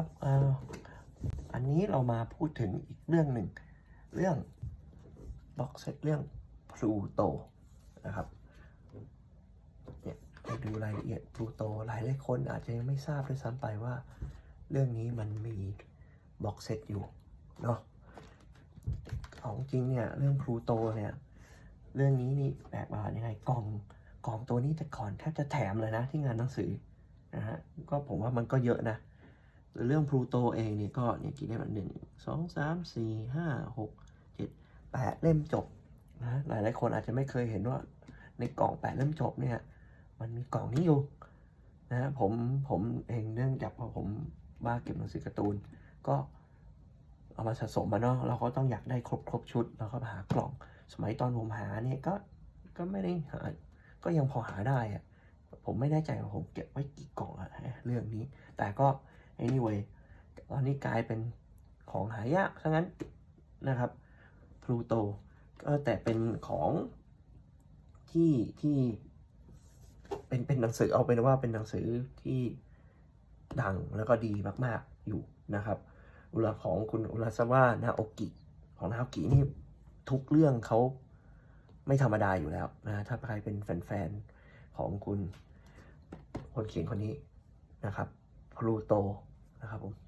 ครับอันนี้เรามาพูดถึงอีกเรื่องหนึ่ง เรื่องบ็อกเซตเรื่องพลูโตนะครับเนี่ยไปดูรายละเอียดพลูโตหลายหลายคนอาจจะยังไม่ทราบด้วยซ้ำไปว่า เรื่องนี้มันมีบ็อกเซตอยู่เนาะของจริงเนี่ยเรื่องพลูโตเนี่ยเรื่องนี้นี่แปลกประหลาดยังไงกล่องกล่องตัวนี้แต่ก่อนแทบจะแถมเลยนะที่งานหนังสือนะฮะก็ผมว่ามันก็เยอะนะ เรื่องพลูโตเองเนี่ยก็เนี่ยกี่เล่มอะหนึ่งสองสามสี่ห้าหกเจ็ดแปดเล่มจบนะหลายหลายคนอาจจะไม่เคยเห็นว่า ในกล่องแปดเล่มจบเนี่ย มันมีกล่องนี้อยู่นะผมผมเองเนื่องจากว่าผมบ้าเก็บหนังสือการ์ตูน ก็เอามาสะสมมาเนาะเราก็ต้องอยากได้ครบครบชุดแล้วก็หากล่อง สมัยตอนผมหาเนี่ยก็ก็ไม่ได้หาก็ยังพอหาได้อะผมไม่แน่ใจว่าผมเก็บไว้กี่กล่องอะเรื่องนี้ แต่ก็ anyway ตอนนี้กลายเป็นของหายากซะงั้นนะครับพลูโตก็แต่เป็นของที่ที่เป็นเป็นหนังสือเอาเป็นว่าเป็นหนังสือที่ดังแล้วก็ดีมาก ๆ อยู่นะครับอุราของคุณอุราซาวะนาโอกิ ของนาโอกินี่ทุกเรื่องเขาไม่ธรรมดาอยู่แล้วนะถ้าใครเป็นแฟน ๆ ของคุณคนเขียนคนนี้นะครับพลูโต นะครับผม